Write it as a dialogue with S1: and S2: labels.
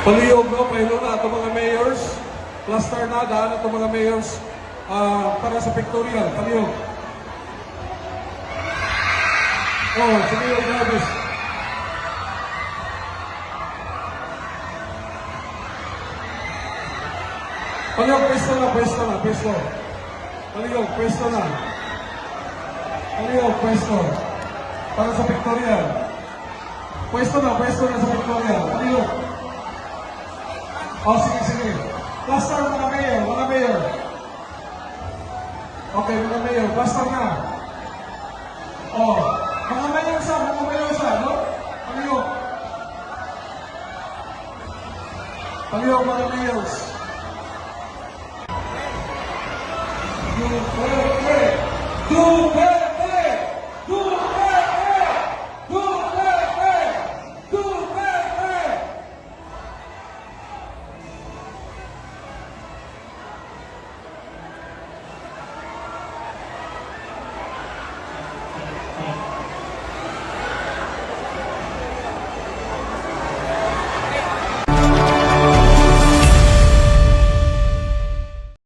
S1: Paliyog, no? Pahilo na itong mga mayors. Cluster na, daan itong mga mayors ah, para sa pictorial. Paliyog. Oh, si Mayor Davis. Paliyog, pwesto na, pwesto na, pwesto. Paliyog, pwesto na. Paliyog, pwesto. Para sa pictorial. Pwesto na, pwesto na sa pictorial. Paliyog. Oh, sige, sige. Cluster mga mayor, mga mayor. Okay, mga mayor, cluster na. Oh, mga mayor sa, mga mayor sa, no? Paliyog. Paliyog, mga mayors. Two, three, two, three.